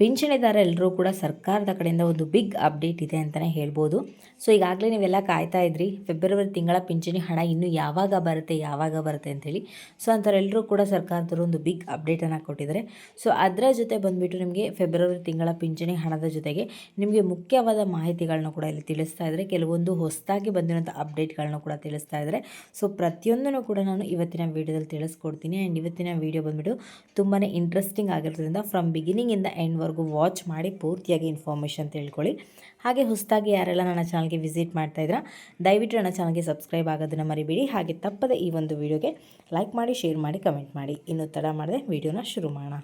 ಪಿಂಚಣಿದಾರ ಎಲ್ಲರೂ ಕೂಡ ಸರ್ಕಾರದ ಕಡೆಯಿಂದ ಒಂದು ಬಿಗ್ ಅಪ್ಡೇಟ್ ಇದೆ ಅಂತಲೇ ಹೇಳ್ಬೋದು. ಸೊ, ಈಗಾಗಲೇ ನೀವೆಲ್ಲ ಕಾಯ್ತಾ ಇದ್ರಿ, ಫೆಬ್ರವರಿ ತಿಂಗಳ ಪಿಂಚಣಿ ಹಣ ಇನ್ನೂ ಯಾವಾಗ ಬರುತ್ತೆ ಯಾವಾಗ ಬರುತ್ತೆ ಅಂತೇಳಿ ಸೊ, ಅಂಥವರೆಲ್ಲರೂ ಕೂಡ ಸರ್ಕಾರದವರು ಒಂದು ಬಿಗ್ ಅಪ್ಡೇಟನ್ನು ಕೊಟ್ಟಿದ್ದಾರೆ. ಸೊ, ಅದರ ಜೊತೆ ಬಂದುಬಿಟ್ಟು ನಿಮಗೆ ಫೆಬ್ರವರಿ ತಿಂಗಳ ಪಿಂಚಣಿ ಹಣದ ಜೊತೆಗೆ ನಿಮಗೆ ಮುಖ್ಯವಾದ ಮಾಹಿತಿಗಳನ್ನ ಕೂಡ ಇಲ್ಲಿ ತಿಳಿಸ್ತಾ ಇದ್ದಾರೆ. ಕೆಲವೊಂದು ಹೊಸದಾಗಿ ಬಂದಿರೋಂಥ ಅಪ್ಡೇಟ್ಗಳನ್ನ ಕೂಡ ತಿಳಿಸ್ತಾ ಇದ್ದಾರೆ. ಸೊ, ಪ್ರತಿಯೊಂದನ್ನು ಕೂಡ ನಾನು ಇವತ್ತಿನ ವೀಡಿಯೋದಲ್ಲಿ ತಿಳಿಸ್ಕೊಡ್ತೀನಿ. ಆ್ಯಂಡ್ ಇವತ್ತಿನ ವೀಡಿಯೋ ಬಂದುಬಿಟ್ಟು ತುಂಬಾ ಇಂಟ್ರೆಸ್ಟಿಂಗ್ ಆಗಿರೋದ್ರಿಂದ ಫ್ರಮ್ ಬಿಗಿನಿಂಗಿಂದ ಎಂಡ್ವರೆಗೂ ವಾಚ್ ಮಾಡಿ ಪೂರ್ತಿಯಾಗಿ ಇನ್ಫಾರ್ಮೇಷನ್ ತಿಳ್ಕೊಳ್ಳಿ. ಹಾಗೆ ಹೊಸದಾಗಿ ಯಾರೆಲ್ಲ ನನ್ನ ಚಾನಲ್ಗೆ ವಿಸಿಟ್ ಮಾಡ್ತಾ ಇದ್ದೀರಾ, ದಯವಿಟ್ಟು ನನ್ನ ಚಾನಲ್ಗೆ ಸಬ್ಸ್ಕ್ರೈಬ್ ಆಗೋದನ್ನು ಮರಿಬೇಡಿ. ಹಾಗೆ ತಪ್ಪದೆ ಈ ಒಂದು ವಿಡಿಯೋಗೆ ಲೈಕ್ ಮಾಡಿ ಶೇರ್ ಮಾಡಿ ಕಮೆಂಟ್ ಮಾಡಿ. ಇನ್ನು ತಡ ಮಾಡದೆ ವಿಡಿಯೋನ ಶುರು ಮಾಡೋಣ.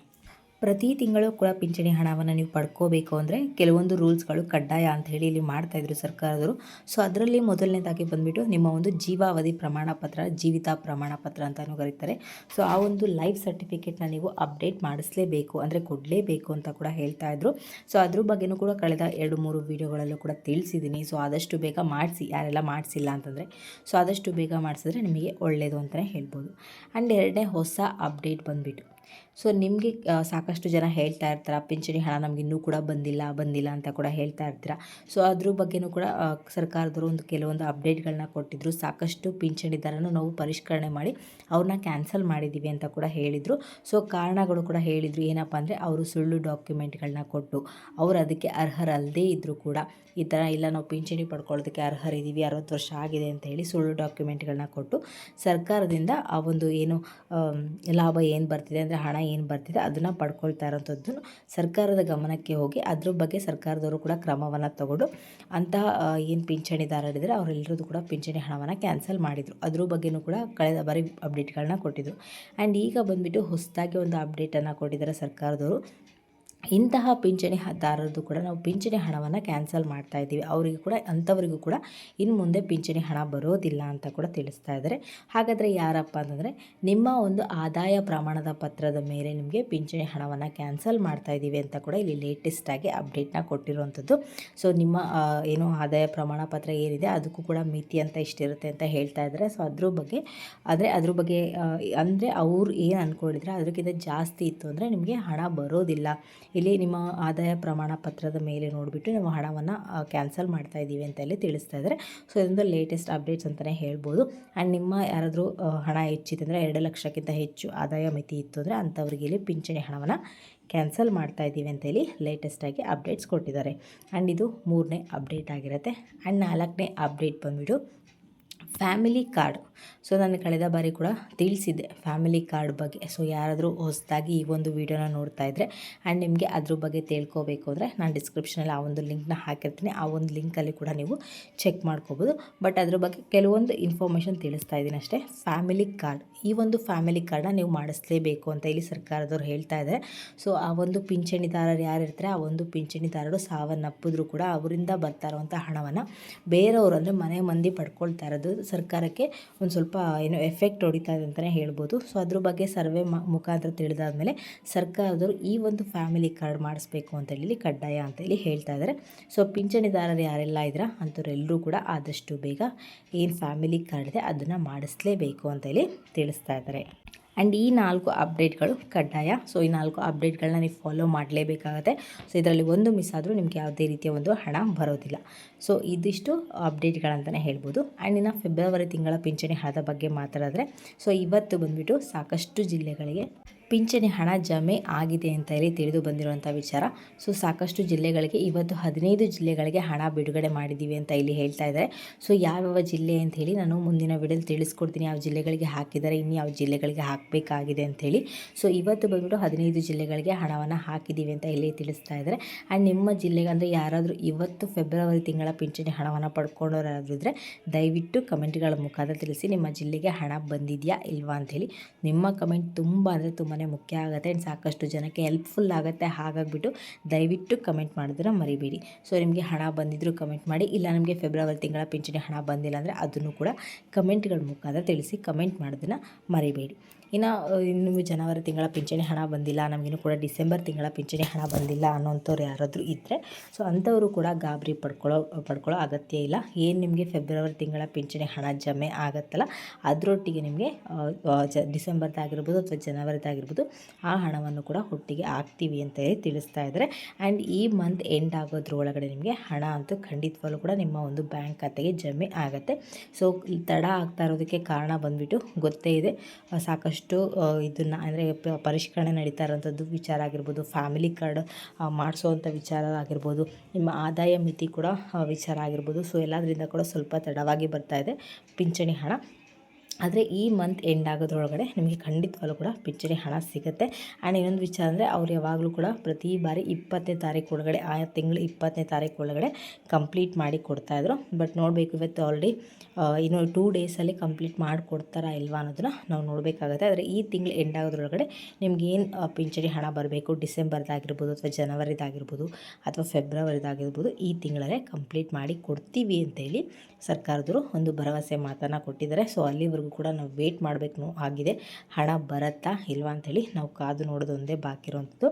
ಪ್ರತಿ ತಿಂಗಳು ಕೂಡ ಪಿಂಚಣಿ ಹಣವನ್ನು ನೀವು ಪಡ್ಕೋಬೇಕು ಅಂದರೆ ಕೆಲವೊಂದು ರೂಲ್ಸ್ಗಳು ಕಡ್ಡಾಯ ಅಂತ ಹೇಳಿ ಇಲ್ಲಿ ಮಾಡ್ತಾಯಿದ್ರು ಸರ್ಕಾರದವರು. ಸೊ ಅದರಲ್ಲಿ ಮೊದಲನೇದಾಗಿ ಬಂದುಬಿಟ್ಟು ನಿಮ್ಮ ಒಂದು ಜೀವಾವಧಿ ಪ್ರಮಾಣ ಪತ್ರ ಜೀವಿತ ಪ್ರಮಾಣ ಪತ್ರ ಅಂತಲೂ ಕರೀತಾರೆ. ಸೊ ಆ ಒಂದು ಲೈಫ್ ಸರ್ಟಿಫಿಕೇಟ್ನ ನೀವು ಅಪ್ಡೇಟ್ ಮಾಡಿಸಲೇಬೇಕು ಅಂದರೆ ಕೊಡಲೇಬೇಕು ಅಂತ ಕೂಡ ಹೇಳ್ತಾ ಇದ್ರು. ಸೊ ಅದ್ರ ಬಗ್ಗೆನೂ ಕೂಡ ಕಳೆದ ಎರಡು ಮೂರು ವೀಡಿಯೋಗಳಲ್ಲೂ ಕೂಡ ತಿಳಿಸಿದ್ದೀನಿ. ಸೊ ಆದಷ್ಟು ಬೇಗ ಮಾಡಿಸಿ, ಯಾರೆಲ್ಲ ಮಾಡಿಸಿಲ್ಲ ಅಂತಂದರೆ. ಸೊ ಆದಷ್ಟು ಬೇಗ ಮಾಡಿಸಿದ್ರೆ ನಿಮಗೆ ಒಳ್ಳೆಯದು ಅಂತಲೇ ಹೇಳ್ಬೋದು. ಆ್ಯಂಡ್ ಎರಡನೇ ಹೊಸ ಅಪ್ಡೇಟ್ ಬಂದುಬಿಟ್ಟು ಸೊ ನಿಮಗೆ ಸಾಕಷ್ಟು ಜನ ಹೇಳ್ತಾ ಇರ್ತಾರೆ, ಪಿಂಚಣಿ ಹಣ ನಮ್ಗೆ ಇನ್ನೂ ಕೂಡ ಬಂದಿಲ್ಲ ಬಂದಿಲ್ಲ ಅಂತ ಕೂಡ ಹೇಳ್ತಾ ಇರ್ತೀರ? ಸೊ ಅದ್ರ ಬಗ್ಗೆನೂ ಕೂಡ ಸರ್ಕಾರದವರು ಒಂದು ಕೆಲವೊಂದು ಅಪ್ಡೇಟ್ಗಳನ್ನ ಕೊಟ್ಟಿದ್ದರು ಸಾಕಷ್ಟು ಪಿಂಚಣಿದಾರನ ನಾವು ಪರಿಷ್ಕರಣೆ ಮಾಡಿ ಅವ್ರನ್ನ ಕ್ಯಾನ್ಸಲ್ ಮಾಡಿದ್ದೀವಿ ಅಂತ ಕೂಡ ಹೇಳಿದರು. ಸೊ ಕಾರಣಗಳು ಕೂಡ ಹೇಳಿದರು. ಏನಪ್ಪ ಅಂದರೆ, ಅವರು ಸುಳ್ಳು ಡಾಕ್ಯುಮೆಂಟ್ಗಳನ್ನ ಕೊಟ್ಟು ಅವರು ಅದಕ್ಕೆ ಅರ್ಹರಲ್ಲದೇ ಇದ್ದರೂ ಕೂಡ ಈ ಥರ, ಇಲ್ಲ ನಾವು ಪಿಂಚಣಿ ಪಡ್ಕೊಳ್ಳೋದಕ್ಕೆ ಅರ್ಹರಿದ್ದೀವಿ, ಅರವತ್ತು ವರ್ಷ ಆಗಿದೆ ಅಂತ ಹೇಳಿ ಸುಳ್ಳು ಡಾಕ್ಯುಮೆಂಟ್ಗಳನ್ನ ಕೊಟ್ಟು ಸರ್ಕಾರದಿಂದ ಆ ಒಂದು ಏನು ಲಾಭ ಏನು ಬರ್ತಿದೆ ಅಂದರೆ ಹಣ ಏನು ಬರ್ತಿದೆ ಅದನ್ನು ಪಡ್ಕೊಳ್ತಾ ಇರೋಂಥದ್ದನ್ನು ಸರ್ಕಾರದ ಗಮನಕ್ಕೆ ಹೋಗಿ ಅದ್ರ ಬಗ್ಗೆ ಸರ್ಕಾರದವರು ಕೂಡ ಕ್ರಮವನ್ನು ತಗೊಂಡು ಅಂತಹ ಏನು ಪಿಂಚಣಿದಾರರಿದ್ದರೆ ಅವರೆಲ್ಲರದ್ದು ಕೂಡ ಪಿಂಚಣಿ ಹಣವನ್ನು ಕ್ಯಾನ್ಸಲ್ ಮಾಡಿದರು. ಅದ್ರ ಬಗ್ಗೆನೂ ಕೂಡ ಕಳೆದ ಬಾರಿ ಅಪ್ಡೇಟ್ಗಳನ್ನ ಕೊಟ್ಟಿದ್ದರು ಆ್ಯಂಡ್ ಈಗ ಬಂದುಬಿಟ್ಟು ಹೊಸದಾಗಿ ಒಂದು ಅಪ್ಡೇಟನ್ನು ಕೊಟ್ಟಿದ್ದಾರೆ ಸರ್ಕಾರದವರು. ಇಂತಹ ಪಿಂಚಣಿ ದಾರರದ್ದು ಕೂಡ ನಾವು ಪಿಂಚಣಿ ಹಣವನ್ನು ಕ್ಯಾನ್ಸಲ್ ಮಾಡ್ತಾ ಇದ್ದೀವಿ. ಅವರಿಗೂ ಕೂಡ, ಅಂಥವರಿಗೂ ಕೂಡ ಇನ್ನು ಮುಂದೆ ಪಿಂಚಣಿ ಹಣ ಬರೋದಿಲ್ಲ ಅಂತ ಕೂಡ ತಿಳಿಸ್ತಾ ಇದ್ದಾರೆ. ಹಾಗಾದರೆ ಯಾರಪ್ಪ ಅಂತಂದರೆ, ನಿಮ್ಮ ಒಂದು ಆದಾಯ ಪ್ರಮಾಣದ ಪತ್ರದ ಮೇಲೆ ನಿಮಗೆ ಪಿಂಚಣಿ ಹಣವನ್ನು ಕ್ಯಾನ್ಸಲ್ ಮಾಡ್ತಾ ಇದ್ದೀವಿ ಅಂತ ಕೂಡ ಇಲ್ಲಿ ಲೇಟೆಸ್ಟಾಗಿ ಅಪ್ಡೇಟ್ನ ಕೊಟ್ಟಿರುವಂಥದ್ದು. ಸೊ ನಿಮ್ಮ ಏನು ಆದಾಯ ಪ್ರಮಾಣ ಪತ್ರ ಏನಿದೆ ಅದಕ್ಕೂ ಕೂಡ ಮಿತಿ ಅಂತ ಇಷ್ಟಿರುತ್ತೆ ಅಂತ ಹೇಳ್ತಾ ಇದ್ದಾರೆ. ಸೊ ಅದ್ರ ಬಗ್ಗೆ, ಆದರೆ ಅದ್ರ ಬಗ್ಗೆ ಅಂದರೆ ಅವ್ರು ಏನು ಅಂದ್ಕೊಂಡಿದ್ರೆ ಅದಕ್ಕಿಂತ ಜಾಸ್ತಿ ಇತ್ತು ಅಂದರೆ ನಿಮಗೆ ಹಣ ಬರೋದಿಲ್ಲ. ಇಲ್ಲಿ ನಿಮ್ಮ ಆದಾಯ ಪ್ರಮಾಣ ಪತ್ರದ ಮೇಲೆ ನೋಡಿಬಿಟ್ಟು ನಾವು ಹಣವನ್ನು ಕ್ಯಾನ್ಸಲ್ ಮಾಡ್ತಾ ಇದ್ದೀವಿ ಅಂತ ಇಲ್ಲಿ ತಿಳಿಸ್ತಾ ಇದ್ದಾರೆ. ಸೊ ಇದೊಂದು ಲೇಟೆಸ್ಟ್ ಅಪ್ಡೇಟ್ಸ್ ಅಂತಲೇ ಹೇಳ್ಬೋದು. ಆ್ಯಂಡ್ ನಿಮ್ಮ ಯಾರಾದರೂ ಹಣ ಹೆಚ್ಚಿದೆ ಅಂದರೆ ಎರಡು ಲಕ್ಷಕ್ಕಿಂತ ಹೆಚ್ಚು ಆದಾಯ ಮಿತಿ ಇತ್ತು ಅಂದರೆ ಅಂಥವ್ರಿಗೆ ಇಲ್ಲಿ ಪಿಂಚಣಿ ಹಣವನ್ನು ಕ್ಯಾನ್ಸಲ್ ಮಾಡ್ತಾ ಇದ್ದೀವಿ ಅಂತ ಹೇಳಿ ಲೇಟೆಸ್ಟಾಗಿ ಅಪ್ಡೇಟ್ಸ್ ಕೊಟ್ಟಿದ್ದಾರೆ. ಆ್ಯಂಡ್ ಇದು ಮೂರನೇ ಅಪ್ಡೇಟ್ ಆಗಿರುತ್ತೆ. ಆ್ಯಂಡ್ ನಾಲ್ಕನೇ ಅಪ್ಡೇಟ್ ಬಂದುಬಿಟ್ಟು ಫ್ಯಾಮಿಲಿ ಕಾರ್ಡ್ ಸೊ ನಾನು ಕಳೆದ ಬಾರಿ ಕೂಡ ತಿಳಿಸಿದ್ದೆ ಫ್ಯಾಮಿಲಿ ಕಾರ್ಡ್ ಬಗ್ಗೆ. ಸೊ ಯಾರಾದರೂ ಹೊಸದಾಗಿ ಈ ಒಂದು ವೀಡಿಯೋನ ನೋಡ್ತಾ ಇದ್ದರೆ ಆ್ಯಂಡ್ ನಿಮಗೆ ಅದ್ರ ಬಗ್ಗೆ ತಿಳ್ಕೋಬೇಕು ಅಂದರೆ ನಾನು ಡಿಸ್ಕ್ರಿಪ್ಷನಲ್ಲಿ ಆ ಒಂದು ಲಿಂಕ್ನ ಹಾಕಿರ್ತೀನಿ. ಆ ಒಂದು ಲಿಂಕಲ್ಲಿ ಕೂಡ ನೀವು ಚೆಕ್ ಮಾಡ್ಕೋಬೋದು. ಬಟ್ ಅದ್ರ ಬಗ್ಗೆ ಕೆಲವೊಂದು ಇನ್ಫಾರ್ಮೇಷನ್ ತಿಳಿಸ್ತಾ ಇದ್ದೀನಿ ಅಷ್ಟೇ. ಫ್ಯಾಮಿಲಿ ಕಾರ್ಡ್ ಈ ಒಂದು ಫ್ಯಾಮಿಲಿ ಕಾರ್ಡನ್ನ ನೀವು ಮಾಡಿಸ್ಲೇಬೇಕು ಅಂತ ಇಲ್ಲಿ ಸರ್ಕಾರದವ್ರು ಹೇಳ್ತಾ ಇದ್ದಾರೆ ಸೊ ಆ ಒಂದು ಪಿಂಚಣಿದಾರರು ಯಾರಿರ್ತಾರೆ ಆ ಒಂದು ಪಿಂಚಣಿದಾರರು ಸಾವನ್ನಪ್ಪಿದ್ರು ಕೂಡ ಅವರಿಂದ ಬರ್ತಾ ಇರುವಂಥ ಹಣವನ್ನು ಬೇರೆಯವರು ಅಂದರೆ ಮನೆ ಮಂದಿ ಪಡ್ಕೊಳ್ತಾ ಇರೋದು ಸರ್ಕಾರಕ್ಕೆ ಒಂದು ಸ್ವಲ್ಪ ಏನೋ ಎಫೆಕ್ಟ್ ಹೊಡಿತಾ ಇದೆ ಅಂತಲೇ ಹೇಳ್ಬೋದು. ಸೊ ಅದ್ರ ಬಗ್ಗೆ ಸರ್ವೆ ಮುಖಾಂತರ ತಿಳಿದಾದ್ಮೇಲೆ ಸರ್ಕಾರದವರು ಈ ಒಂದು ಫ್ಯಾಮಿಲಿ ಕಾರ್ಡ್ ಮಾಡಿಸ್ಬೇಕು ಅಂತ ಹೇಳಿ ಕಡ್ಡಾಯ ಅಂತ ಹೇಳಿ ಹೇಳ್ತಾ ಇದ್ದಾರೆ ಸೊ ಪಿಂಚಣಿದಾರರು ಯಾರೆಲ್ಲ ಇದ್ದೀರಾ ಅಂಥವ್ರೆಲ್ಲರೂ ಕೂಡ ಆದಷ್ಟು ಬೇಗ ಏನು ಫ್ಯಾಮಿಲಿ ಕಾರ್ಡ್ ಇದೆ ಅದನ್ನು ಮಾಡಿಸ್ಲೇಬೇಕು ಅಂತ ಹೇಳಿ ತಿಳಿಸ್ತಾ ಇದ್ದಾರೆ ಆ್ಯಂಡ್ ಈ ನಾಲ್ಕು ಅಪ್ಡೇಟ್ಗಳು ಕಡ್ಡಾಯ. ಸೊ ಈ ನಾಲ್ಕು ಅಪ್ಡೇಟ್ಗಳನ್ನ ನೀವು ಫಾಲೋ ಮಾಡಲೇಬೇಕಾಗತ್ತೆ. ಸೊ ಇದರಲ್ಲಿ ಒಂದು ಮಿಸ್ ಆದರೂ ನಿಮಗೆ ಯಾವುದೇ ರೀತಿಯ ಒಂದು ಹಣ ಬರೋದಿಲ್ಲ. ಸೊ ಇದಿಷ್ಟು ಅಪ್ಡೇಟ್ಗಳಂತಲೇ ಹೇಳ್ಬೋದು. ಆ್ಯಂಡ್ ಇನ್ನು ಫೆಬ್ರವರಿ ತಿಂಗಳ ಪಿಂಚಣಿ ಹಣದ ಬಗ್ಗೆ ಮಾತಾಡಿದ್ರೆ ಸೊ ಇವತ್ತು ಬಂದುಬಿಟ್ಟು ಸಾಕಷ್ಟು ಜಿಲ್ಲೆಗಳಿಗೆ ಪಿಂಚಣಿ ಹಣ ಜಮೆ ಆಗಿದೆ ಅಂತ ಹೇಳಿ ತಿಳಿದು ಬಂದಿರುವಂಥ ವಿಚಾರ. ಸೊ, ಸಾಕಷ್ಟು ಜಿಲ್ಲೆಗಳಿಗೆ ಇವತ್ತು ಹದಿನೈದು ಜಿಲ್ಲೆಗಳಿಗೆ ಹಣ ಬಿಡುಗಡೆ ಮಾಡಿದ್ದೀವಿ ಅಂತ ಇಲ್ಲಿ ಹೇಳ್ತಾ ಇದ್ದಾರೆ. ಸೊ, ಯಾವ್ಯಾವ ಜಿಲ್ಲೆ ಅಂತ ಹೇಳಿ ನಾನು ಮುಂದಿನ ವಿಡಿಯೋಲಿ ತಿಳಿಸ್ಕೊಡ್ತೀನಿ. ಯಾವ ಜಿಲ್ಲೆಗಳಿಗೆ ಹಾಕಿದ್ದಾರೆ ಇನ್ನು ಯಾವ ಜಿಲ್ಲೆಗಳಿಗೆ ಹಾಕಬೇಕಾಗಿದೆ ಅಂಥೇಳಿ ಸೊ, ಇವತ್ತು ಬಂದ್ಬಿಟ್ಟು ಹದಿನೈದು ಜಿಲ್ಲೆಗಳಿಗೆ ಹಣವನ್ನು ಹಾಕಿದ್ದೀವಿ ಅಂತ ಇಲ್ಲಿ ತಿಳಿಸ್ತಾ ಇದ್ದಾರೆ. ಆ್ಯಂಡ್ ನಿಮ್ಮ ಜಿಲ್ಲೆಗೆ ಅಂದರೆ ಯಾರಾದರೂ ಇವತ್ತು ಫೆಬ್ರವರಿ ತಿಂಗಳ ಪಿಂಚಣಿ ಹಣವನ್ನು ಪಡ್ಕೊಂಡವ್ರು ದಯವಿಟ್ಟು ಕಮೆಂಟ್ಗಳ ಮುಖಾಂತರ ತಿಳಿಸಿ ನಿಮ್ಮ ಜಿಲ್ಲೆಗೆ ಹಣ ಬಂದಿದೆಯಾ ಇಲ್ವಾ ಅಂಥೇಳಿ ನಿಮ್ಮ ಕಮೆಂಟ್ ತುಂಬ ಅಂದರೆ ತುಂಬಾ ಮುಖ್ಯ ಆಗುತ್ತೆ ಆ್ಯಂಡ್ ಸಾಕಷ್ಟು ಜನಕ್ಕೆ ಹೆಲ್ಪ್ಫುಲ್ ಆಗುತ್ತೆ. ಹಾಗಾಗಿಬಿಟ್ಟು ದಯವಿಟ್ಟು ಕಮೆಂಟ್ ಮಾಡಿದ್ರೆ ಮರಿಬೇಡಿ. ಸೊ ನಿಮಗೆ ಹಣ ಬಂದಿದ್ದರೂ ಕಮೆಂಟ್ ಮಾಡಿ. ಇಲ್ಲ ನಮಗೆ ಫೆಬ್ರವರಿ ತಿಂಗಳ ಪಿಂಚಣಿ ಹಣ ಬಂದಿಲ್ಲ ಅಂದರೆ ಅದನ್ನು ಕೂಡ ಕಮೆಂಟ್ಗಳ ಮುಖಾಂತರ ತಿಳಿಸಿ ಕಮೆಂಟ್ ಮಾಡೋದನ್ನು ಮರಿಬೇಡಿ. ಇನ್ನು ಇನ್ನು ಜನವರಿ ತಿಂಗಳ ಪಿಂಚಣಿ ಹಣ ಬಂದಿಲ್ಲ ನಮಗಿನ್ನೂ ಕೂಡ ಡಿಸೆಂಬರ್ ತಿಂಗಳ ಪಿಂಚಣಿ ಹಣ ಬಂದಿಲ್ಲ ಅನ್ನೋಂಥವ್ರು ಯಾರಾದರೂ ಇದ್ದರೆ ಸೊ ಅಂಥವರು ಕೂಡ ಗಾಬರಿ ಪಡ್ಕೊಳ್ಳೋ ಪಡ್ಕೊಳ್ಳೋ ಅಗತ್ಯ ಇಲ್ಲ. ಏನು ನಿಮಗೆ ಫೆಬ್ರವರಿ ತಿಂಗಳ ಪಿಂಚಣಿ ಹಣ ಜಮೆ ಆಗುತ್ತಲ್ಲ ಅದರೊಟ್ಟಿಗೆ ನಿಮಗೆ ಜ ಡಿಸೆಂಬರ್ದಾಗಿರ್ಬೋದು ಅಥವಾ ಜನವರಿದಾಗಿರ್ಬೋದು ಆ ಹಣವನ್ನು ಕೂಡ ಒಟ್ಟಿಗೆ ಹಾಕ್ತೀವಿ ಅಂತ ಹೇಳಿ ತಿಳಿಸ್ತಾ ಇದ್ದಾರೆ ಆ್ಯಂಡ್ ಈ ಮಂತ್ ಎಂಡ್ ಆಗೋದ್ರ ಒಳಗಡೆ ನಿಮಗೆ ಹಣ ಅಂತೂ ಖಂಡಿತವಾಗ್ಲೂ ಕೂಡ ನಿಮ್ಮ ಒಂದು ಬ್ಯಾಂಕ್ ಖಾತೆಗೆ ಜಮೆ ಆಗುತ್ತೆ. ಸೊ ತಡ ಆಗ್ತಾ ಇರೋದಕ್ಕೆ ಕಾರಣ ಬಂದುಬಿಟ್ಟು ಗೊತ್ತೇ ಇದೆ. ಆ, ಸಾಕಷ್ಟು ಇದನ್ನು ಅಂದರೆ ಪರಿಷ್ಕರಣೆ ನಡೀತಾ ಇರೋಂಥದ್ದು ವಿಚಾರ ಆಗಿರ್ಬೋದು ಫ್ಯಾಮಿಲಿ ಕಾರ್ಡ್ ಮಾಡಿಸೋವಂಥ ವಿಚಾರ ಆಗಿರ್ಬೋದು, ನಿಮ್ಮ ಆದಾಯ ಮಿತಿ ಕೂಡ ವಿಚಾರ ಆಗಿರ್ಬೋದು. ಸೊ ಎಲ್ಲದರಿಂದ ಕೂಡ ಸ್ವಲ್ಪ ತಡವಾಗಿ ಬರ್ತಾ ಇದೆ. ಪಿಂಚಣಿ ಹಣ. ಆದರೆ ಈ ಮಂತ್ ಎಂಡ್ ಆಗೋದ್ರೊಳಗಡೆ ನಿಮಗೆ ಖಂಡಿತವಾಗ್ಲೂ ಕೂಡ ಪಿಂಚಣಿ ಹಣ ಸಿಗುತ್ತೆ. ಆ್ಯಂಡ್ ಇನ್ನೊಂದು ವಿಚಾರ ಅಂದರೆ ಅವ್ರು ಯಾವಾಗಲೂ ಕೂಡ ಪ್ರತಿ ಬಾರಿ ಇಪ್ಪತ್ತನೇ ತಾರೀಕು ಒಳಗಡೆ, ಆ ತಿಂಗಳು ಇಪ್ಪತ್ತನೇ ತಾರೀಕು ಒಳಗಡೆ ಕಂಪ್ಲೀಟ್ ಮಾಡಿ ಕೊಡ್ತಾಯಿದ್ರು ಬಟ್ ನೋಡಬೇಕು ಇವತ್ತು ಆಲ್ರೆಡಿ ಇನ್ನು ಟೂ ಡೇಸಲ್ಲಿ ಕಂಪ್ಲೀಟ್ ಮಾಡಿಕೊಡ್ತಾರಾ ಇಲ್ವಾ ಅನ್ನೋದನ್ನ ನಾವು ನೋಡಬೇಕಾಗುತ್ತೆ. ಆದರೆ ಈ ತಿಂಗಳು ಎಂಡ್ ಆಗೋದ್ರೊಳಗಡೆ ನಿಮ್ಗೆ ಏನು ಪಿಂಚಣಿ ಹಣ ಬರಬೇಕು? ಡಿಸೆಂಬರ್ದಾಗಿರ್ಬೋದು ಅಥವಾ ಜನವರಿದಾಗಿರ್ಬೋದು ಅಥವಾ ಫೆಬ್ರವರಿದಾಗಿರ್ಬೋದು ಈ ತಿಂಗಳಲ್ಲೇ ಕಂಪ್ಲೀಟ್ ಮಾಡಿ ಕೊಡ್ತೀವಿ ಅಂತೇಳಿ ಸರ್ಕಾರದವರು ಒಂದು ಭರವಸೆ ಮಾತನ್ನು ಕೊಟ್ಟಿದ್ದಾರೆ. ಸೊ ಅಲ್ಲಿವರೆಗೂ ಕೂಡ ನಾವು ವೇಟ್ ಮಾಡಬೇಕು ಆಗಿದೆ. ಹಣ ಬರುತ್ತಾ ಇಲ್ವಾ ಅಂಥೇಳಿ ನಾವು ಕಾದು ನೋಡೋದೊಂದೇ ಬಾಕಿ ಇರೋವಂಥದ್ದು.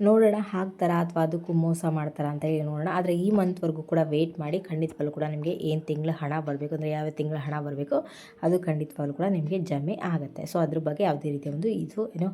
ನೋಡೋಣ, ಹಾಕ್ತಾರಾ ಅಥವಾ ಅದಕ್ಕೂ ಮೋಸ ಮಾಡ್ತಾರ ಅಂತ ಹೇಳಿ ನೋಡೋಣ. ಆದರೆ ಈ ಮಂತ್ವರೆಗೂ ಕೂಡ ವೇಟ್ ಮಾಡಿ ಖಂಡಿತವಾಗ್ಲೂ ಕೂಡ ನಿಮಗೆ ಏನು ತಿಂಗಳ ಹಣ ಬರಬೇಕು ಅಂದರೆ ಯಾವ ತಿಂಗಳ ಹಣ ಬರಬೇಕು ಅದು ಖಂಡಿತವಾಗ್ಲೂ ಕೂಡ ನಿಮಗೆ ಜಮೆ ಆಗುತ್ತೆ. ಸೊ ಅದ್ರ ಬಗ್ಗೆ ಯಾವುದೇ ರೀತಿಯ ಒಂದು ಇದು ಏನು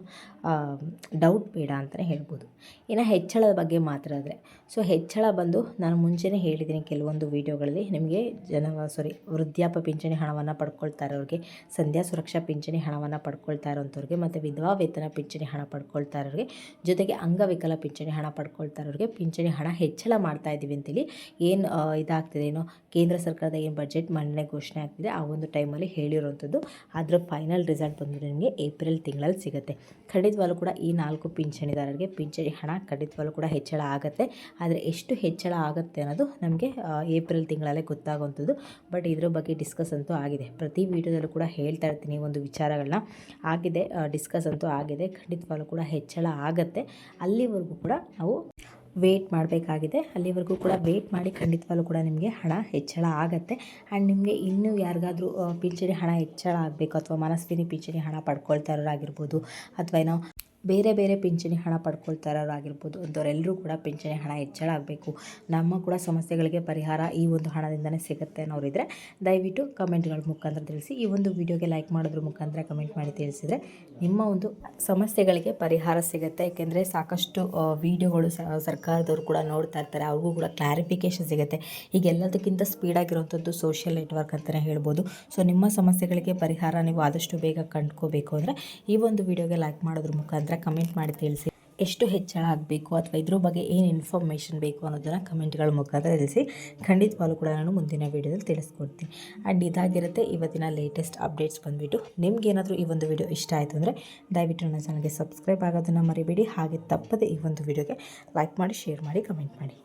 ಡೌಟ್ ಬೇಡ ಅಂತಲೇ ಹೇಳ್ಬೋದು. ಇನ್ನು ಹೆಚ್ಚಳದ ಬಗ್ಗೆ ಮಾತ್ರ ಆದರೆ. ಸೊ ಹೆಚ್ಚಳ ಬಂದು ನಾನು ಮುಂಚೆನೇ ಹೇಳಿದ್ದೀನಿ ಕೆಲವೊಂದು ವೀಡಿಯೋಗಳಲ್ಲಿ ನಿಮಗೆ ಜನ ಸಾರಿ ವೃದ್ಧಾಪ ಪಿಂಚಣಿ ಹಣವನ್ನು ಪಡ್ಕೊಳ್ತಾ ಇರೋರಿಗೆ, ಸಂಧ್ಯಾ ಸುರಕ್ಷಾ ಪಿಂಚಣಿ ಹಣವನ್ನು ಪಡ್ಕೊಳ್ತಾ ಇರೋಂಥವ್ರಿಗೆ, ಮತ್ತು ವಿಧವಾ ವೇತನ ಪಿಂಚಣಿ ಹಣ ಪಡ್ಕೊಳ್ತಾ ಇರೋರಿಗೆ ಜೊತೆಗೆ ಅಂಗವಿಕಲ ಪಿಂಚಣಿ ಹಣ ಪಡ್ಕೊಳ್ತಾ ಇರೋರಿಗೆ ಪಿಂಚಣಿ ಹಣ ಹೆಚ್ಚಳ ಮಾಡ್ತಾ ಇದ್ದೀವಿ ಅಂತೇಳಿ ಏನು ಇದಾಗ್ತಿದೆ ಏನೋ, ಕೇಂದ್ರ ಸರ್ಕಾರದ ಏನು ಬಜೆಟ್ ಮಂಡನೆ ಘೋಷಣೆ ಆಗ್ತಿದೆ, ಆ ಒಂದು ಟೈಮಲ್ಲಿ ಹೇಳಿರುವಂಥದ್ದು ಅದರ ಫೈನಲ್ ರಿಸಲ್ಟ್ ಬಂದರೆ ನಿಮಗೆ ಏಪ್ರಿಲ್ ತಿಂಗಳಲ್ಲಿ ಸಿಗುತ್ತೆ. ಖಂಡಿತವಾಗ್ಲೂ ಕೂಡ ಈ ನಾಲ್ಕು ಪಿಂಚಣಿದಾರರಿಗೆ ಪಿಂಚಣಿ ಹಣ ಖಂಡಿತವಾಗ್ಲೂ ಕೂಡ ಹೆಚ್ಚಳ ಆಗುತ್ತೆ. ಆದರೆ ಎಷ್ಟು ಹೆಚ್ಚಳ ಆಗುತ್ತೆ ಅನ್ನೋದು ನಮಗೆ ಏಪ್ರಿಲ್ ತಿಂಗಳಲ್ಲೇ ಗೊತ್ತಾಗುವಂಥದ್ದು. ಬಟ್ ಇದ್ರ ಬಗ್ಗೆ ಡಿಸ್ಕಸ್ ಅಂತೂ ಆಗಿದೆ. ಪ್ರತಿ ವೀಡಿಯೋದಲ್ಲೂ ಕೂಡ ಹೇಳ್ತಾ ಇರ್ತೀನಿ ಒಂದು ವಿಚಾರಗಳನ್ನ. ಆಗಿದೆ ಡಿಸ್ಕಸ್ ಅಂತೂ ಆಗಿದೆ. ಖಂಡಿತವಾಗ್ಲೂ ಕೂಡ ಹೆಚ್ಚಳ ಆಗುತ್ತೆ. ಅಲ್ಲಿವರೆಗೂ ಕೂಡ ನಾವು ವೇಟ್ ಮಾಡಬೇಕಾಗಿದೆ. ಅಲ್ಲಿವರೆಗೂ ಕೂಡ ವೇಟ್ ಮಾಡಿ ಖಂಡಿತವಾಗ್ಲೂ ಕೂಡ ನಿಮಗೆ ಹಣ ಹೆಚ್ಚಳ ಆಗುತ್ತೆ. ಆ್ಯಂಡ್ ನಿಮಗೆ ಇನ್ನೂ ಯಾರಿಗಾದರೂ ಪಿಂಚಣಿ ಹಣ ಹೆಚ್ಚಳ ಆಗಬೇಕು ಅಥವಾ ಮನಸ್ವಿನಿ ಪಿಂಚಣಿ ಹಣ ಪಡ್ಕೊಳ್ತಾ ಇರೋರಾಗಿರ್ಬೋದು ಅಥವಾ ಏನೋ ಬೇರೆ ಬೇರೆ ಪಿಂಚಣಿ ಹಣ ಪಡ್ಕೊಳ್ತಾ ಇರೋರಾಗಿರ್ಬೋದು ಅಂಥವರೆಲ್ಲರೂ ಕೂಡ ಪಿಂಚಣಿ ಹಣ ಹೆಚ್ಚಳ ಆಗಬೇಕು. ನಮ್ಮ ಕೂಡ ಸಮಸ್ಯೆಗಳಿಗೆ ಪರಿಹಾರ ಈ ಒಂದು ಹಣದಿಂದನೇ ಸಿಗುತ್ತೆ ಅನ್ನೋರಿದ್ರೆ ದಯವಿಟ್ಟು ಕಮೆಂಟ್ಗಳ ಮುಖಾಂತರ ತಿಳಿಸಿ. ಈ ಒಂದು ವಿಡಿಯೋಗೆ ಲೈಕ್ ಮಾಡೋದ್ರ ಮುಖಾಂತರ ಕಮೆಂಟ್ ಮಾಡಿ ತಿಳಿಸಿದರೆ ನಿಮ್ಮ ಒಂದು ಸಮಸ್ಯೆಗಳಿಗೆ ಪರಿಹಾರ ಸಿಗುತ್ತೆ. ಏಕೆಂದರೆ ಸಾಕಷ್ಟು ವಿಡಿಯೋಗಳು ಸರ್ಕಾರದವರು ಕೂಡ ನೋಡ್ತಾ ಇರ್ತಾರೆ. ಅವ್ರಿಗೂ ಕೂಡ ಕ್ಲಾರಿಫಿಕೇಷನ್ ಸಿಗುತ್ತೆ. ಈಗ ಎಲ್ಲದಕ್ಕಿಂತ ಸ್ಪೀಡಾಗಿರುವಂಥದ್ದು ಸೋಷಿಯಲ್ ನೆಟ್ವರ್ಕ್ ಅಂತಲೇ ಹೇಳ್ಬೋದು. ಸೊ ನಿಮ್ಮ ಸಮಸ್ಯೆಗಳಿಗೆ ಪರಿಹಾರ ನೀವು ಆದಷ್ಟು ಬೇಗ ಕಂಡ್ಕೋಬೇಕು ಅಂದರೆ ಈ ಒಂದು ವಿಡಿಯೋಗೆ ಲೈಕ್ ಮಾಡೋದ್ರ ಮುಖಾಂತರ ಕಮೆಂಟ್ ಮಾಡಿ ತಿಳಿಸಿ. ಎಷ್ಟು ಹೆಚ್ಚಳ ಆಗಬೇಕು ಅಥವಾ ಇದ್ರ ಬಗ್ಗೆ ಏನು ಇನ್ಫಾರ್ಮೇಷನ್ ಬೇಕು ಅನ್ನೋದನ್ನು ಕಮೆಂಟ್ಗಳ ಮುಖಾಂತರ ತಿಳಿಸಿ. ಖಂಡಿತವಾಗ್ಲೂ ಕೂಡ ನಾನು ಮುಂದಿನ ವೀಡಿಯೋದಲ್ಲಿ ತಿಳಿಸ್ಕೊಡ್ತೀನಿ. ಆ್ಯಂಡ್ ಇದಾಗಿರುತ್ತೆ ಇವತ್ತಿನ ಲೇಟೆಸ್ಟ್ ಅಪ್ಡೇಟ್ಸ್ ಬಂದುಬಿಟ್ಟು. ನಿಮ್ಗೇನಾದರೂ ಈ ಒಂದು ವಿಡಿಯೋ ಇಷ್ಟ ಆಯಿತು ಅಂದರೆ ದಯವಿಟ್ಟು ನನ್ನ ಚಾನಲ್ಗೆ ಸಬ್ಸ್ಕ್ರೈಬ್ ಆಗೋದನ್ನು ಮರಿಬೇಡಿ. ಹಾಗೆ ತಪ್ಪದೆ ಈ ಒಂದು ವಿಡಿಯೋಗೆ ಲೈಕ್ ಮಾಡಿ ಶೇರ್ ಮಾಡಿ ಕಮೆಂಟ್ ಮಾಡಿ.